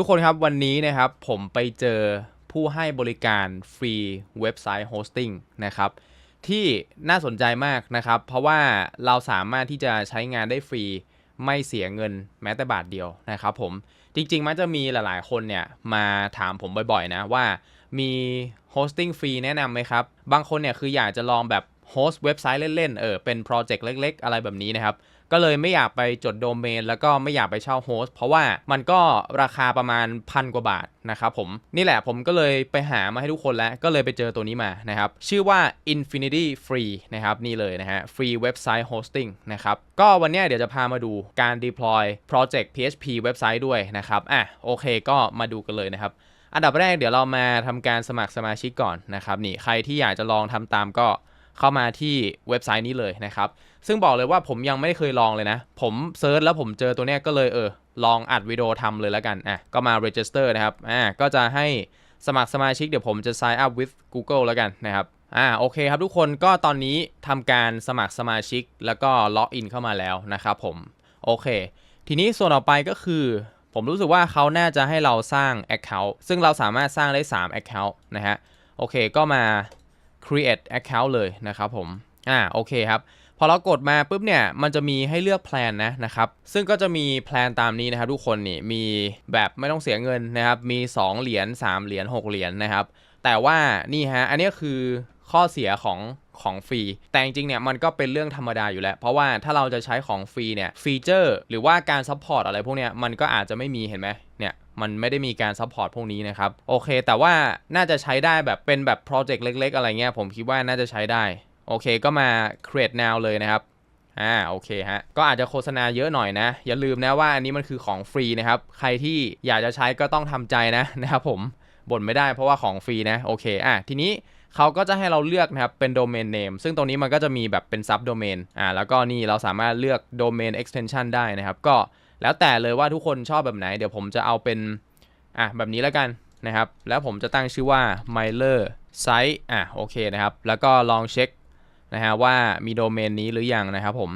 ทุกคนครับวันนี้นะครับผมไปเจอผู้ให้บริการฟรีเว็บไซต์โฮสติ้งนะครับที่น่าสนใจมากนะครับ เพราะว่าเราสามารถที่จะใช้งานได้ฟรีไม่เสียเงินแม้แต่บาทเดียวนะครับผมจริง ๆ มันจะมีหลายๆคนเนี่ยมาถามผมบ่อยๆนะว่ามีโฮสติ้งฟรีแนะนำไหมครับ บางคนเนี่ยคืออยากจะลองแบบโฮสต์เว็บไซต์เล่นๆเออเป็นโปรเจกต์เล็ก ๆ อะไรแบบนี้นะครับ ก็เลยไม่อยากไปจดโดเมน แล้วก็ไม่อยากไปเช่าโฮสต์เพราะว่ามันก็ราคาประมาณพันกว่าบาทนะครับผม นี่แหละผมก็เลยไปหามาให้ทุกคนแล้ว ก็เลยไปเจอตัวนี้มานะครับ ชื่อว่า Infinity Free นะครับ นี่เลยนะฮะ Free Website Hosting นะครับ ก็วันนี้เดี๋ยวจะพามาดูการ deploy project PHP เว็บไซต์ด้วยนะครับ อะโอเคก็มาดูกันเลยนะครับอันดับแรกเดี๋ยวเรามาทำการสมัครสมาชิกก่อนนะครับนี่ใครที่อยากจะลองทำตามก็ เข้ามาที่เว็บไซต์นี้เลยนะครับ ซึ่งบอกเลยว่าผมยังไม่เคยลองเลยนะ ผมเซิร์ชแล้วผมเจอตัวเนี้ยก็เลยเออลองอัดวิดีโอทำเลยแล้วกันอะก็มา register นะครับอ่าก็จะให้สมัครสมาชิกเดี๋ยวผมจะ sign up with Google แล้วกันนะครับอ่าโอเคครับทุกคนก็ตอนนี้ทำการสมัครสมาชิกแล้วก็ล็อกอินเข้ามาแล้วนะครับผมโอเค ทีนี้ส่วนต่อไปก็คือ ผมรู้สึกว่าเขาน่าจะให้เราสร้าง Account ซึ่งเราสามารถสร้างได้ 3 Account นะฮะโอเค ก็มา create account เลยนะครับผม อ่า โอเคครับ พอเรากดมาปุ๊บเนี่ย มันจะมีให้เลือกแพลนนะนะครับ ซึ่งก็จะมีแพลนตามนี้นะครับทุกคนนี่มีแบบไม่ต้องเสียเงินนะครับ มี 2 เหรียญ 3 เหรียญ 6 เหรียญนะครับ แต่ว่านี่ฮะ อันนี้คือข้อเสียของของฟรี แต่จริงๆเนี่ยมันก็เป็นเรื่องธรรมดาอยู่แล้ว เพราะว่าถ้าเราจะใช้ของฟรีเนี่ยฟีเจอร์ หรือว่าการซัพพอร์ตอะไรพวกเนี้ยมันก็อาจจะไม่มีเห็นไหมเนี่ย มันไม่ได้มีการซัพพอร์ตพวกนี้นะครับ โอเค แต่ว่าน่าจะใช้ได้แบบเป็นแบบโปรเจกต์เล็ก ๆ อะไรเงี้ยผมคิดว่าน่าจะใช้ได้ โอเคก็มา create now เลยนะครับอ่าโอเคฮะ ก็อาจจะโฆษณาเยอะหน่อยนะ อย่าลืมนะว่าอันนี้มันคือของฟรีนะครับ ใครที่อยากจะใช้ก็ต้องทำใจนะนะครับผมบ่นไม่ได้เพราะว่าของฟรีนะโอเคอะทีนี้เขาก็จะให้เราเลือกนะครับเป็นโดเมนเนมซึ่งตรงนี้มันก็จะมีแบบเป็นซับโดเมนอ่าแล้วก็นี่เราสามารถเลือกโดเมน extension ได้นะครับ ก็ แล้วแต่เลยว่าทุกคนชอบแบบไหน เดี๋ยวผมจะเอาเป็นอะแบบนี้แล้วกันนะครับ แล้วผมจะตั้งชื่อว่า miler site อะโอเคนะครับ แล้วก็ลองเช็คนะฮะว่ามีโดเมนนี้หรือยังนะครับผม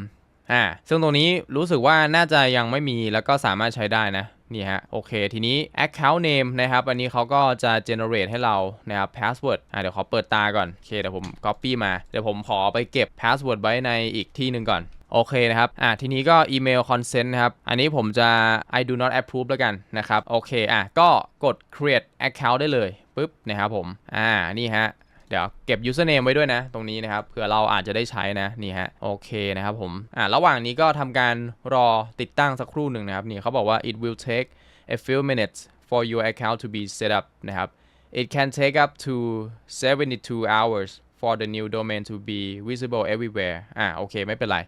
อ่าซึ่งตรงนี้รู้สึกว่าน่าจะยังไม่มีแล้วก็สามารถใช้ได้นะ นี่ฮะโอเคทีนี้ account name นะครับอันนี้เขาก็จะ generate ให้เรานะครับ password อ่าเดี๋ยวขอเปิดตาก่อนโอเคเดี๋ยวผม copy มาเดี๋ยวผมขอไปเก็บ password ไว้ในอีกที่หนึ่งก่อนโอเคนะครับ อ่าทีนี้ก็อีเมล consent นะครับ อันนี้ผมจะ I do not approve แล้วกันนะครับ โอเค อะ ก็กด create account ได้เลยปุ๊บนะครับผม อ่า นี่ฮะ เดี๋ยวเก็บ username ไว้ด้วยนะ ตรงนี้นะครับเผื่อเราอาจจะได้ใช้นะนี่ฮะโอเคนะครับผมอ่าระหว่างนี้ก็ทำการรอติดตั้งสักครู่หนึ่งนะครับนี่เขาบอกว่า it will take a few minutes for your account to be set up นะครับ it can take up to 72 hours for the new domain to be visible everywhere อ่าโอเคไม่เป็นไร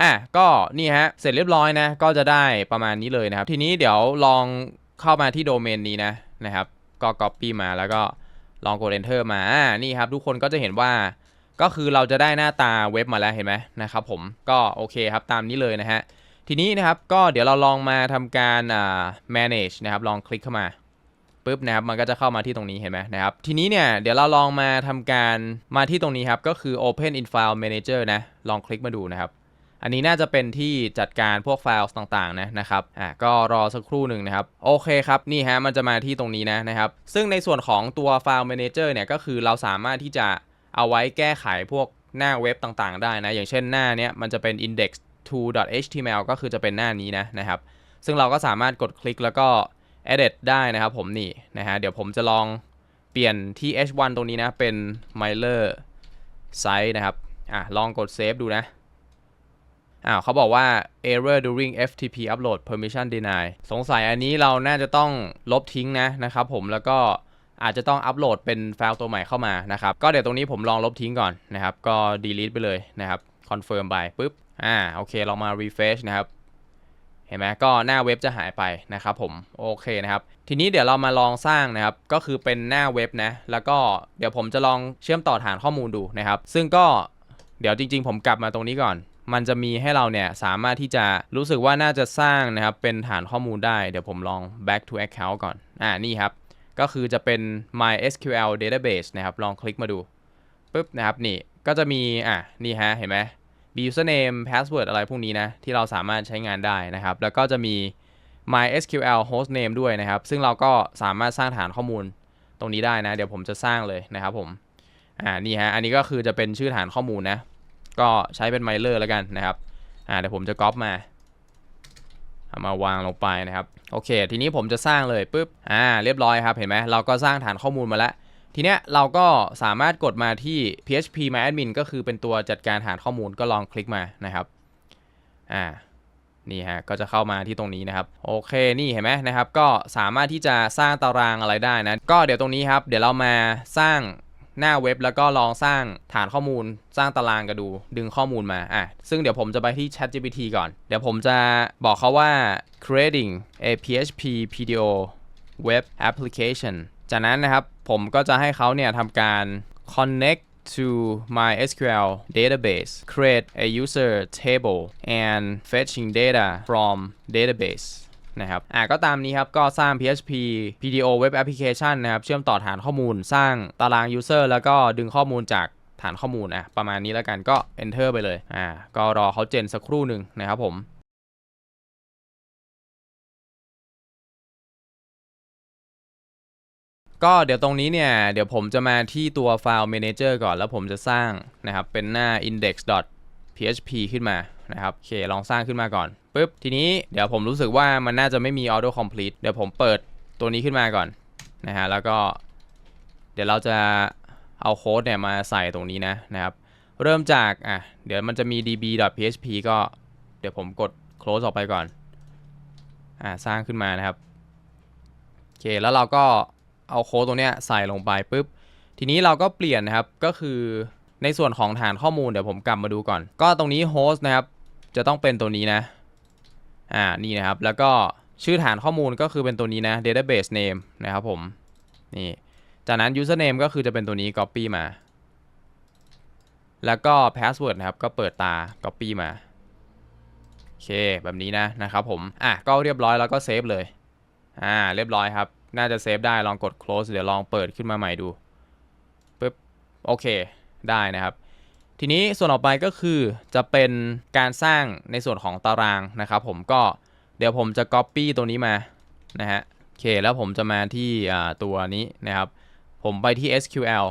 อะก็นี่ฮะ เสร็จเรียบร้อยนะ ก็จะได้ประมาณนี้เลยนะครับ ทีนี้เดี๋ยวลองเข้ามาที่โดเมนนี้นะนะครับ ก็ copy มาแล้วก็ ลองกด enter มาอ่านี่ครับ ทุกคนก็จะเห็นว่า ก็คือเราจะได้หน้าตาเว็บมาแล้วเห็นไหมนะครับผม ก็โอเคครับตามนี้เลยนะฮะ ทีนี้นะครับก็เดี๋ยวเราลองมาทำการอ่า manage นะครับ ลองคลิกเข้ามาปุ๊บนะครับมันก็จะเข้ามาที่ตรงนี้เห็นไหมนะครับทีนี้เนี่ยเดี๋ยวเราลองมาทำการมาที่ตรงนี้ครับก็คือ open in file manager นะลองคลิกมาดูนะครับ อันนี้น่าจะเป็นที่จัดการพวกไฟล์ต่างๆนะนะครับอะก็รอสักครู่หนึ่งนะครับโอเคครับนี่ฮะมันจะมาที่ตรงนี้นะนะครับซึ่งในส่วนของตัวไฟล์ Manager เนี่ยก็คือเราสามารถที่จะเอาไว้แก้ไขพวกหน้าเว็บต่างๆ ได้นะอย่างเช่นหน้าเนี้ยมันจะเป็น index2.html ก็คือจะเป็นหน้านี้นะนะครับซึ่งเราก็สามารถกดคลิกแล้วก็ edit ได้นะครับผมนี่นะฮะเดี๋ยวผมจะลองเปลี่ยนที่ h1 ตรงนี้นะเป็น miler site นะครับอะลองกด save ดูนะ อ้าวเขาบอกว่า error during FTP upload permission deny สงสัยอันนี้เราน่าจะต้องลบทิ้งนะนะครับผมแล้วก็อาจจะต้องอัปโหลดเป็นไฟล์ตัวใหม่เข้ามานะครับก็เดี๋ยวตรงนี้ผมลองลบทิ้งก่อนนะครับก็ delete ไปเลยนะครับ confirm ไปปุ๊บอ่าโอเคลองมา refresh นะครับเห็นไหมก็หน้าเว็บจะหายไปนะครับผมโอเคนะครับทีนี้เดี๋ยวเรามาลองสร้างนะครับก็คือเป็นหน้าเว็บนะแล้วก็เดี๋ยวผมจะลองเชื่อมต่อฐานข้อมูลดูนะครับ ซึ่งก็เดี๋ยวจริง ๆ ผมกลับมาตรงนี้ก่อน มันจะมีให้เราเนี่ยสามารถที่จะรู้สึกว่าน่าจะสร้างนะครับเป็นฐานข้อมูลได้ เดี๋ยวผมลอง back to account ก่อน อ่า นี่ครับ ก็คือจะเป็น MySQL database นะครับ ลองคลิกมาดูปุ๊บนะครับ นี่ ก็จะมี อะ นี่ฮะ เห็นไหมมี username password อะไรพวกนี้นะ ที่เราสามารถใช้งานได้นะครับ แล้วก็จะมี MySQL hostname ด้วยนะครับ ซึ่งเราก็สามารถสร้างฐานข้อมูลตรงนี้ได้นะ เดี๋ยวผมจะสร้างเลยนะครับผม อ่า นี่ฮะ อันนี้ก็คือจะเป็นชื่อฐานข้อมูลนะ ก็ใช้เป็น mailer แล้วกันนะครับอ่าเดี๋ยวผมจะก๊อปมาเอามาวางลงไปนะครับ โอเค ทีนี้ผมจะสร้างเลยปุ๊บอ่าเรียบร้อยครับ เห็นไหมเราก็สร้างฐานข้อมูลมาแล้ว ทีเนี้ยเราก็สามารถกดมาที่ php myadmin ก็คือเป็นตัวจัดการฐานข้อมูลก็ลองคลิกมานะครับอ่านี่ฮะก็จะเข้ามาที่ตรงนี้นะครับ โอเคนี่เห็นไหมนะครับ ก็สามารถที่จะสร้างตารางอะไรได้นะ ก็เดี๋ยวตรงนี้ครับ เดี๋ยวเรามาสร้าง หน้าเว็บแล้วก็ลองสร้างฐานข้อมูล สร้างตารางกันดู ดึงข้อมูลมาอะซึ่งเดี๋ยวผมจะไปที่ ChatGPT ก่อน เดี๋ยวผมจะบอกเขาว่า creating a PHP PDO web application จากนั้นนะครับผมก็จะให้เขาเนี่ยทำการ connect to MySQL database create a user table and fetching data from database นะครับอะก็ตามนี้ครับก็สร้าง PHP PDO web application นะครับเชื่อมต่อฐานข้อมูล สร้างตาราง user แล้วก็ดึงข้อมูลจากฐานข้อมูลอะประมาณนี้แล้วกันก็ enter ไปเลยอ่าก็รอเขาเจนสักครู่หนึ่งนะครับผมก็เดี๋ยวตรงนี้เนี่ย เดี๋ยวผมจะมาที่ตัวไฟล์ manager ก่อนแล้วผมจะสร้างนะครับ เป็นหน้า index.php ขึ้นมา นะครับโอเคลองสร้างขึ้นมาก่อนปุ๊บทีนี้เดี๋ยวผมรู้สึกว่ามันน่าจะไม่มี auto complete เดี๋ยวผมเปิดตัวนี้ขึ้นมาก่อนนะฮะแล้วก็ เดี๋ยวเราจะเอาโค้ดเนี่ยมาใส่ตรงนี้นะนะครับเริ่มจากอะเดี๋ยวมันจะมี db.php ก็เดี๋ยวผมกด close ออกไปก่อนอ่าสร้างขึ้นมานะครับโอเคแล้วเราก็เอาโค้ดตรงเนี้ยใส่ลงไปปุ๊บทีนี้เราก็เปลี่ยนนะครับก็คือในส่วนของฐานข้อมูลเดี๋ยวผมกลับมาดูก่อน ก็ตรงนี้โฮสต์นะครับ จะต้องเป็นตัวนี้นะ อ่า นี่นะครับ แล้วก็ชื่อฐานข้อมูลก็คือเป็นตัวนี้นะ database name นะครับผม นี่ จากนั้น username ก็คือจะเป็นตัวนี้ copy มา แล้วก็ password นะครับ ก็เปิดตา copy มา โอเค แบบนี้นะนะครับผม อะ ก็เรียบร้อยแล้วก็เซฟเลย อ่า เรียบร้อยครับ น่าจะเซฟได้ ลองกด close เดี๋ยวลองเปิดขึ้นมาใหม่ดูปึ๊บ โอเค ได้นะครับ ทีนี้ส่วนต่อไปก็คือจะเป็นการสร้างในส่วนของตารางนะครับผมก็เดี๋ยวผมจะ copy ตัวนี้มานะฮะโอเคแล้วผมจะมาที่ตัวนี้นะครับ ผมไปที่ SQL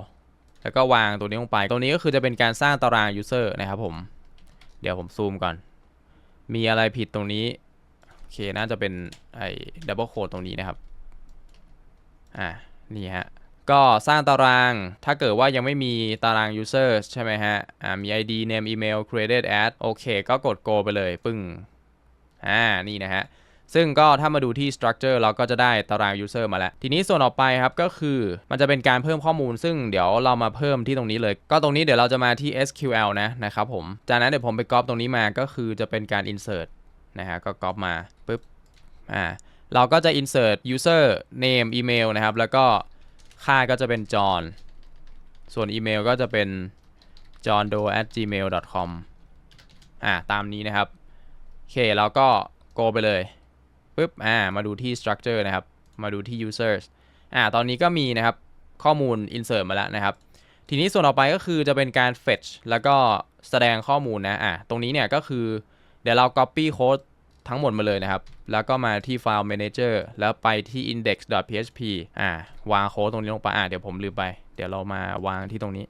แล้วก็วางตัวนี้ลงไป ตัวนี้ก็คือจะเป็นการสร้างตาราง user นะครับผม เดี๋ยวผมซูมก่อน มีอะไรผิดตรงนี้ โอเค น่าจะเป็นไอ้ double code ตรงนี้นะครับ อ่า นี่ฮะ ก็สร้างตารางถ้าเกิดว่ายังไม่มีตาราง user ใช่ไหมฮะอ่ามี id name email created ad โอเค ก็กด go ไปเลย ปึ้งอ่านี่นะฮะ ซึ่งก็ถ้ามาดูที่ structure เราก็จะได้ตาราง user มาแล้ว ทีนี้ส่วนต่อไปครับก็คือมันจะเป็นการเพิ่มข้อมูล ซึ่งเดี๋ยวเรามาเพิ่มที่ตรงนี้เลย ก็ตรงนี้เดี๋ยวเราจะมาที่ SQL นะนะครับผม จากนั้นเดี๋ยวผมไปก๊อปตรงนี้มาก็คือจะเป็นการ insert นะฮะก็ก๊อปมาปุ๊บอ่าเราก็จะ insert user name email นะครับ แล้วก็ ค่าก็จะเป็น john ส่วนอีเมลก็จะเป็น johndoe gmail com อ่าตามนี้นะครับ โอเคเราก็ go ไปเลยปุ๊บอ่ามาดูที่ structure นะครับ มาดูที่ users อ่าตอนนี้ก็มีนะครับข้อมูล insert มาแล้วนะครับ ทีนี้ส่วนต่อไปก็คือจะเป็นการ fetch แล้วก็แสดงข้อมูลนะอ่าตรงนี้เนี่ยก็คือเดี๋ยวเรา copy code ทั้งหมดมาเลยนะครับ แล้วก็มาที่ file manager แล้วไปที่ index.php อ่าวางโค้ดตรงนี้ลงไปอ่าเดี๋ยวผมลืมไป เดี๋ยวเรามาวางที่ตรงนี้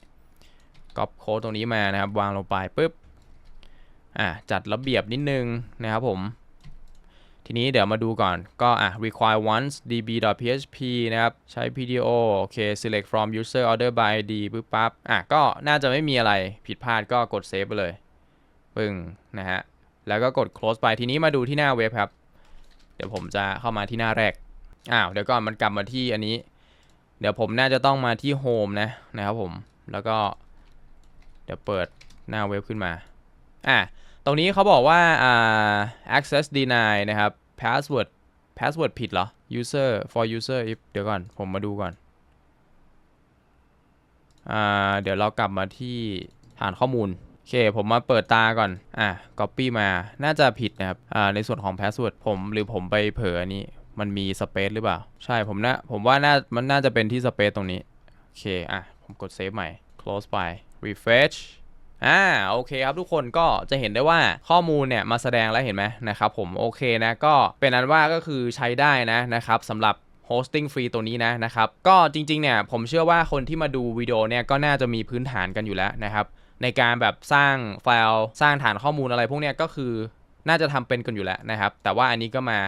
ก๊อปโค้ดตรงนี้มานะครับ วางลงไปปุ๊บอ่าจัดระเบียบนิดนึงนะครับผม ทีนี้เดี๋ยวมาดูก่อนก็อะ require once db.php นะครับใช้ PDO โอเค select from user order by id ปึ๊บปั๊บอะก็น่าจะไม่มีอะไรผิดพลาดก็กด save ไปเลย ปึ้งนะฮะ แล้วก็กด close ไปทีนี้มาดูที่หน้าเว็บครับ เดี๋ยวผมจะเข้ามาที่หน้าแรกอ้าวเดี๋ยวก่อนมันกลับมาที่อันนี้ เดี๋ยวผมน่าจะต้องมาที่ home นะนะครับผมแล้วก็เดี๋ยวเปิดหน้าเว็บขึ้นมาอะตรงนี้เขาบอกว่าอ่า access deny นะครับ password password ผิดเหรอ user for user if เดี๋ยวก่อนผมมาดูก่อนอ่าเดี๋ยวเรากลับมาที่ฐานข้อมูล โอเค ผมมาเปิดตาก่อน อะ copy มา น่าจะผิดนะครับ อ่า ในส่วนของ password ผมหรือผมไปเผลออันนี้มันมี space หรือเปล่า ใช่ ผมนะผมว่าน่า มันน่าจะเป็นที่ space ตรงนี้ โอเค อะ ผมกด save ใหม่ close ไป refresh อ่าโอเคครับทุกคนก็จะเห็นได้ว่าข้อมูลเนี่ยมาแสดงแล้วเห็นไหมนะครับผมโอเคนะก็เป็นอันว่าก็คือใช้ได้นะนะครับสำหรับ hosting ฟรีตัวนี้นะนะครับก็จริงๆเนี่ยผมเชื่อว่าคนที่มาดูวิดีโอเนี่ยก็น่าจะมีพื้นฐานกันอยู่แล้วนะครับ ในการแบบสร้างไฟล์สร้างฐานข้อมูลอะไรพวกนี้ก็คือน่าจะทำเป็นกันอยู่แล้วนะครับ แต่ว่าอันนี้ก็มา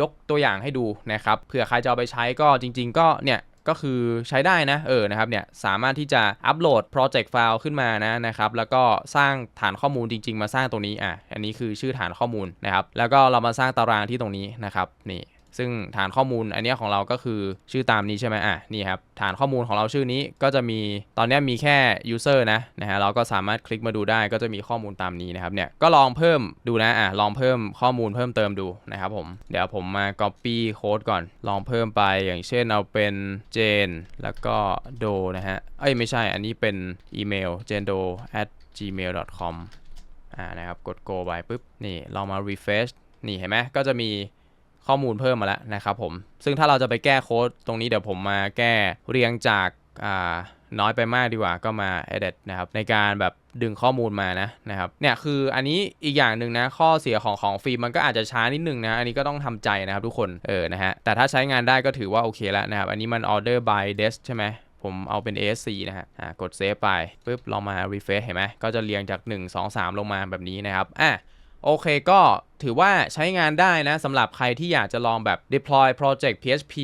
ยกตัวอย่างให้ดูนะครับเผื่อใครจะเอาไปใช้ก็จริง ๆ ก็เนี่ยก็คือใช้ได้นะเออนะครับเนี่ยสามารถที่จะอัปโหลดโปรเจกต์ไฟล์ขึ้นมานะนะครับแล้วก็สร้างฐานข้อมูลจริง ๆ มาสร้างตรงนี้อะอันนี้คือชื่อฐานข้อมูลนะครับแล้วก็เรามาสร้างตารางที่ตรงนี้นะครับนี่ ซึ่งฐานข้อมูลอันนี้ของเราก็คือชื่อตามนี้ใช่ไหมอะนี่ครับฐานข้อมูลของเราชื่อนี้ก็จะมีตอนนี้มีแค่ user นะนะฮะเราก็สามารถคลิกมาดูได้ก็จะมีข้อมูลตามนี้นะครับเนี่ยก็ลองเพิ่มดูนะอะลองเพิ่มข้อมูลเพิ่มเติมดูนะครับผมเดี๋ยวผมมา copy code ก่อน ลองเพิ่มไปอย่างเช่นเอาเป็น jane แล้วก็ do นะฮะเอ้ยไม่ใช่อันนี้เป็นอีเมล jane do at gmail com อ่านะครับกด go ไปปุ๊บนี่เรามา refresh นี่เห็นไหมก็จะมี ข้อมูลเพิ่มมาแล้วนะครับผม ซึ่งถ้าเราจะไปแก้โค้ดตรงนี้เดี๋ยวผมมาแก้เรียงจากอ่าน้อยไปมากดีกว่าก็มา edit นะครับในการแบบดึงข้อมูลมานะนะครับเนี่ยคืออันนี้อีกอย่างหนึ่งนะข้อเสียของของฟรีมันก็อาจจะช้านิดนึงนะอันนี้ก็ต้องทำใจนะครับทุกคนเออนะฮะแต่ถ้าใช้งานได้ก็ถือว่าโอเคแล้วนะครับอันนี้มัน order by desk ใช่ไหมผมเอาเป็น ASC นะฮะอ่ากดเซฟไปปุ๊บลองมา refresh เห็นไหมก็จะเรียงจาก 1 2 3 ลงมาแบบนี้นะครับอะ โอเคก็ถือว่าใช้งานได้นะสำหรับใครที่อยากจะลองแบบ deploy project PHP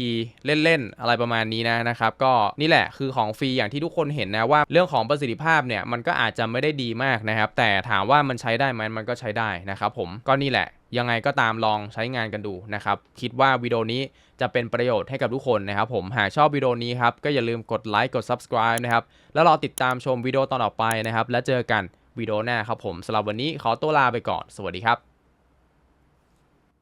เล่น ๆ อะไรประมาณนี้นะนะครับ ก็นี่แหละคือของฟรีอย่างที่ทุกคนเห็นนะว่าเรื่องของประสิทธิภาพเนี่ย มันก็อาจจะไม่ได้ดีมากนะครับ แต่ถามว่ามันใช้ได้ไหมมันก็ใช้ได้นะครับผมก็นี่แหละยังไงก็ตามลองใช้งานกันดูนะครับ คิดว่าวิดีโอนี้จะเป็นประโยชน์ให้กับทุกคนนะครับผมหากชอบวิดีโอนี้ครับ ก็อย่าลืมกดไลค์กด subscribe นะครับ แล้วรอติดตามชมวิดีโอตอนต่อไปนะครับ แล้วเจอกัน วิดีโอหน้าครับผมสำหรับวันนี้ขอตัวลาไปก่อน สวัสดีครับ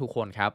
ทุกคนครับ